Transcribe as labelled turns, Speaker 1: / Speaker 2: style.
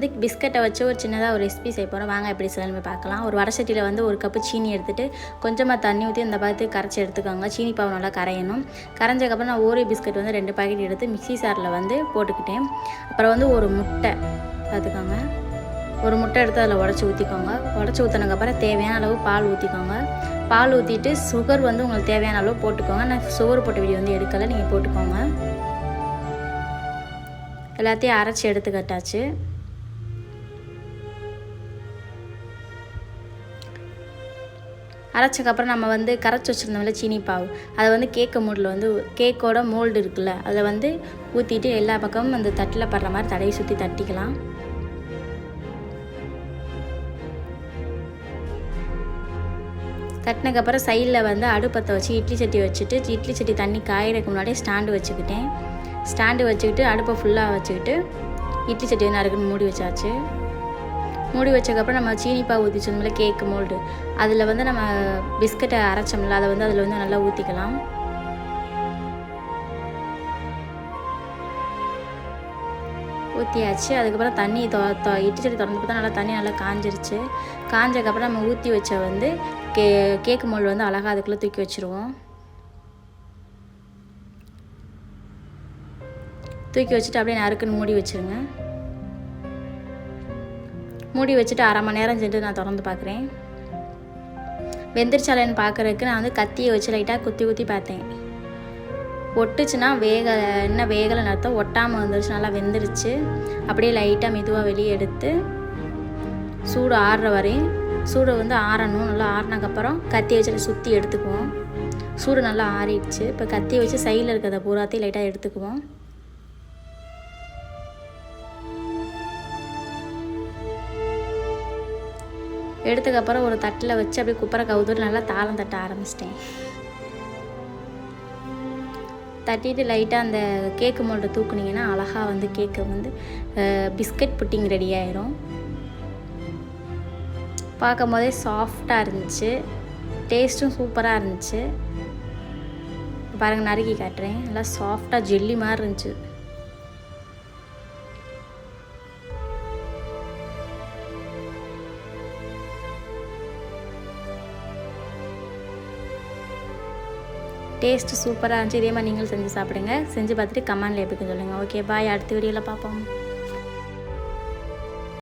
Speaker 1: வந்து பிஸ்கட்டை வச்சு ஒரு சின்னதாக ஒரு ரெசிபி செய்ய போகிறோம் வாங்க எப்படி செய்யணும்னு பார்க்கலாம். ஒரு வடை சட்டியில் வந்து ஒரு கப்பு சீனி எடுத்துகிட்டு கொஞ்சமாக தண்ணி ஊற்றி இந்த பார்த்து கரைச்சி எடுத்துக்கோங்க. சீனி பாவை நல்லா கரையணும். கரைஞ்சக்கப்புறம் நான் ஓரே பிஸ்கட் வந்து ரெண்டு பாக்கெட் எடுத்து மிக்சி சாரில் வந்து போட்டுக்கிட்டேன். அப்புறம் வந்து ஒரு முட்டை பார்த்துக்கோங்க ஒரு முட்டை எடுத்து அதில் உடச்சி ஊற்றிக்கோங்க உடச்சி ஊற்றினதுக்கப்புறம் தேவையான அளவு பால் ஊற்றிக்கோங்க பால் ஊற்றிட்டு சுகர் வந்து உங்களுக்கு தேவையான அளவு போட்டுக்கோங்க. நான் சுகர் போட்ட வீடியோ வந்து எடுக்கலை. நீங்கள் போட்டுக்கோங்க. எல்லாத்தையும் அரைச்சி எடுத்துக்கட்டாச்சு. அரைச்சக்கப்புறம் நம்ம வந்து கரைச்சி வச்சுருந்தோம்ல சீனி பாவு. அதை வந்து கேக்கு மூடில் வந்து கேக்கோட மோல்டு இருக்குல்ல அதை வந்து ஊற்றிட்டு எல்லா பக்கமும் அந்த தட்டில் படுற மாதிரி தடையை சுற்றி தட்டிக்கலாம். தட்டினக்கப்புறம் சைடில் வந்து அடுப்பத்தை வச்சு இட்லி சட்டி வச்சுட்டு இட்லி சட்டி தண்ணி காயறதுக்கு முன்னாடி ஸ்டாண்டு வச்சுக்கிட்டேன். ஸ்டாண்டு வச்சுக்கிட்டு அடுப்பை ஃபுல்லாக வச்சுக்கிட்டு இட்லி சட்டி வந்து அடுக்குன்னு மூடி வச்சாச்சு. மூடி வச்சக்கப்புறம் நம்ம சீனி பாவு ஊற்றி சொன்னோம்ல கேக்கு மோல்டு அதில் வந்து நம்ம பிஸ்கட்டை அரைச்சோம்ல அதை வந்து அதில் வந்து நல்லா ஊற்றிக்கலாம் ஊற்றியாச்சு அதுக்கப்புறம் தண்ணி தொ தொ இட்லி செடி திறந்து பார்த்தா நல்லா தண்ணி நல்லா காஞ்சிருச்சு. காஞ்சதுக்கப்புறம் நம்ம ஊற்றி வச்ச வந்து கே கேக்கு மோல்டு வந்து அழகாக அதுக்குள்ளே தூக்கி வச்சுருவோம். தூக்கி வச்சுட்டு அப்படியே நறுக்குன்னு மூடி வச்சுருங்க. மூடி வச்சுட்டு அரை மணி நேரம் சென்று நான் திறந்து பார்க்குறேன். வெந்திரிச்சாலைன்னு பார்க்குறதுக்கு நான் வந்து கத்தியை வச்சு லைட்டாக குத்தி குத்தி பார்த்தேன். ஒட்டுச்சுன்னா வேக என்ன வேகலை நடத்த ஒட்டாமல் வந்துருச்சு நல்லா வெந்துருச்சு. அப்படியே லைட்டாக மெதுவாக வெளியே எடுத்து சூடு ஆறுற வரையும் சூடு வந்து ஆறணும் நல்லா ஆறினக்கப்புறம் கத்தியை வச்சு சுற்றி எடுத்துக்குவோம். சூடு நல்லா ஆறிடுச்சு. இப்போ கத்தியை வச்சு சைடில் இருக்கிறத பூராத்தையும் லைட்டாக எடுத்துக்குவோம். எடுத்ததுக்கப்புறம் ஒரு தட்டில் வச்சு அப்படியே குப்பரை கவுதூர் நல்லா தாளம் தட்ட ஆரம்பிச்சிட்டேன். தட்டிட்டு லைட்டாக அந்த கேக்கு மோல்டை தூக்குனிங்கன்னா அழகாக வந்து கேக்கு வந்து பிஸ்கட் புட்டிங் ரெடி ஆயிரும். பார்க்கும் போதே சாஃப்டாக இருந்துச்சு. டேஸ்ட்டும் சூப்பராக இருந்துச்சு. பாருங்கள் நறுக்கி காட்டுறேன். நல்லா சாஃப்டாக ஜெல்லி மாதிரி இருந்துச்சு. டேஸ்ட்டு சூப்பராக இருந்துச்சு. இதே மாதிரி நீங்களும் செஞ்சு சாப்பிடுங்க. செஞ்சு பார்த்துட்டு கமெண்டில் எப்படி சொல்லுங்கள் ஓகே பாய் அடுத்த வீடியோவில் பார்ப்போம்.